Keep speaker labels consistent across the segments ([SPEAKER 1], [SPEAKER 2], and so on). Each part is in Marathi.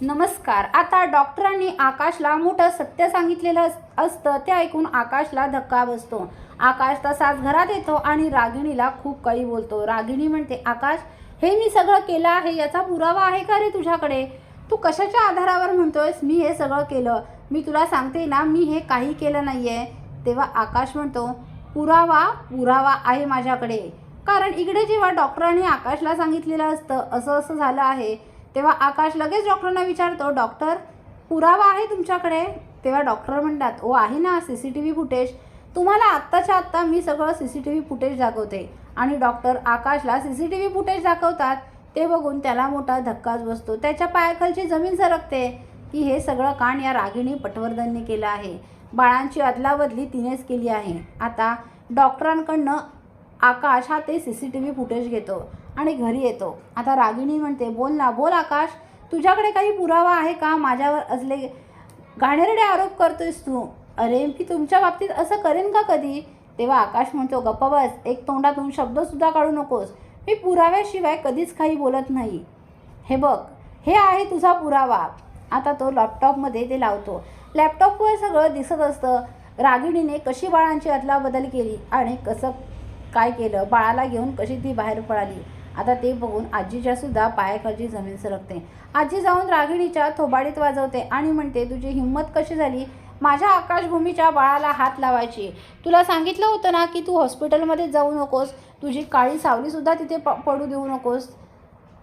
[SPEAKER 1] नमस्कार. आता डॉक्टरांनी आकाशला मोठं सत्य सांगितलेलं अस- असतं ते ऐकून आकाशला धक्का बसतो. आकाश तसाच घरात येतो आणि रागिणीला खूप काही बोलतो. रागिणी म्हणते आकाश हे मी सगळं केलं आहे याचा पुरावा आहे का रे तुझ्याकडे? तू कशाच्या आधारावर म्हणतोयस मी हे सगळं केलं? मी तुला सांगते ना मी हे काही केलं नाही आहे तेव्हा आकाश म्हणतो पुरावा पुरावा आहे माझ्याकडे. कारण इकडे जेव्हा डॉक्टरांनी आकाशला सांगितलेलं असतं असं असं झालं आहे तेव्हा आकाश लगेच डॉक्टरांना विचारतो डॉक्टर पुरावा आहे तुमच्याकडे? तेव्हा डॉक्टर म्हणतात ओ आहे ना C C T V footage. तुम्हाला आत्ताच्या आत्ता मी सगळं C C T V footage दाखवते. आणि doctor आकाशला C C T V footage दाखवतात ते बघून त्याला मोठा धक्काच बसतो. त्याच्या पायाखालची जमीन सरकते. की हे सगळं कान या रागिणी पटवर्धनने केलं आहे. बाळांची अदलाबदली तिनेच केली आहे. आता डॉक्टरांकडनं आकाश हा ते C C T V footage घेतो आणि घरी येतो. आता रागिणी म्हणते बोल ना बोल आकाश तुझ्याकडे काही पुरावा आहे का? माझ्यावर असले घाणेरडे आरोप करतोयस तू. अरे मी तुमच्या बाबतीत असं करेन का कधी? तेव्हा आकाश म्हणतो गप्प बस एक तोंडातून शब्दसुद्धा काढू नकोस. मी पुराव्याशिवाय कधीच काही बोलत नाही. हे बघ हे आहे तुझा पुरावा. आता तो लॅपटॉपमध्ये ते लावतो. लॅपटॉपवर सगळं दिसत असतं. रागिणीने कशी बाळांची अदलाबदल केली आणि कसं काय केलं बाळाला घेऊन कशी ती बाहेर पळाली? आता ते बघून आजीच्या सुद्धा पायाखालची जमीन सरकते. आजी जाऊन रागिणीच्या थोबाडीत वाजवते आणि म्हणते तुझी हिंमत कशी झाली? माझ्या आकाशभूमीच्या बाळाला हात लावायची. तुला सांगितलं होतं ना की तू हॉस्पिटलमध्ये जाऊ नकोस? तुझी काळी सावलीसुद्धा तिथे प पडू देऊ नकोस.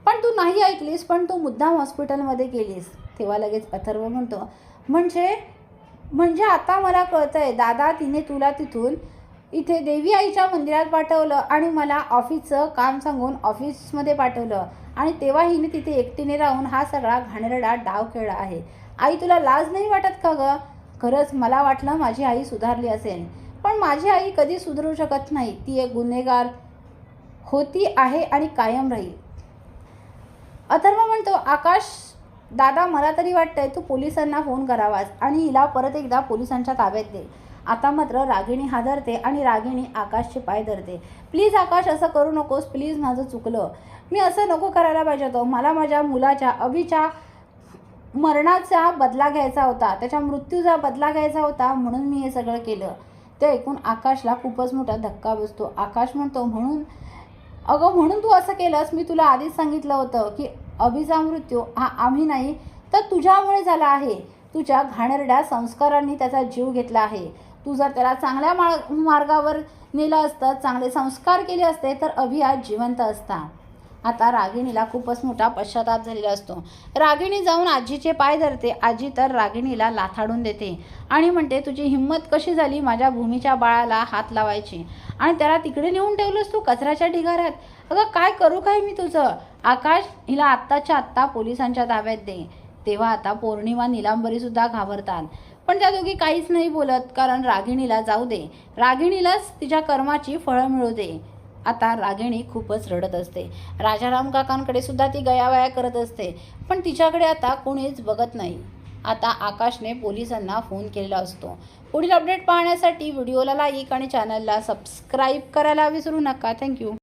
[SPEAKER 1] पण तू नाही ऐकलीस पण तू मुद्दाम हॉस्पिटलमध्ये गेलीस. तेव्हा लगेच अथर्व म्हणतो म्हणजे म्हणजे आता मला कळतं आहे दादा तिने तुला तिथून इथे देवी आईच्या मंदिरात पाठवलं आणि मला ऑफिसचं काम सांगून ऑफिसमध्ये पाठवलं. आणि तेव्हा हिने तिथे एकटीने राहून हा सगळा घाणेरडा डाव खेळला आहे. आई तुला लाज नाही वाटत का गं? खरंच मला वाटलं माझी आई सुधारली असेल. पण माझी आई कधी सुधरू शकत नाही. ती एक गुन्हेगार होती आहे आणि कायम राहील. अथर्व म्हणतो आकाश दादा मला तरी वाटतंय तू पोलिसांना फोन करावास आणि हिला परत एकदा पोलिसांच्या ताब्यात दे. आता मात्र रागिणी हादरते आणि रागिणी आकाशचे पाय धरते. प्लीज आकाश असं करू नकोस. प्लीज माझं चुकलं. मी असं नको करायला पाहिजे होतं. मला माझ्या मुलाच्या अभिच्या मरणाचा बदला घ्यायचा होता. त्याच्या मृत्यूचा बदला घ्यायचा होता म्हणून मी हे सगळं केलं. ते ऐकून आकाशला खूपच मोठा धक्का बसतो. आकाश म्हणतो म्हणून अगं म्हणून तू असं केलंस? मी तुला आधीच सांगितलं होतं की अभिचा मृत्यू हा आम्ही नाही तर तुझ्यामुळे झाला आहे. तुझ्या घाणेरड्या संस्कारांनी त्याचा जीव घेतला आहे. तू जर त्याला चांगल्या मा मार्गावर नेलं असतं चांगले संस्कार केले असते तर अभि आज जिवंत असता. आता रागिणीला खूपच मोठा पश्चाताप झालेला असतो. रागिणी जाऊन आजीचे पाय धरते. आजी तर रागिणीला लाथाडून देते आणि म्हणते तुझी हिंमत कशी झाली माझ्या भूमीच्या बाळाला हात लावायची? आणि त्याला तिकडे नेऊन ठेवलंस तू कचऱ्याच्या ढिगाऱ्यात? अगं काय करू काय मी तुझं? आकाश हिला आत्ताच्या आत्ता पोलिसांच्या ताब्यात दे. तेव्हा आता पौर्णिमा निलांबरीसुद्धा घाबरतात. पण त्या दोघी काहीच नाही बोलत कारण रागिणीला जाऊ दे. रागिणीलाच तिच्या कर्माची फळं मिळू दे. आता रागिणी खूपच रडत असते. राजाराम काकांकडे सुद्धा ती गयावया करत असते. पण तिच्याकडे आता कोणीच बघत नाही. आता आकाशने पोलिसांना फोन केलेला असतो. पुढील अपडेट पाहण्यासाठी व्हिडिओला लाईक आणि चॅनलला सबस्क्राईब करायला विसरू नका. थँक्यू.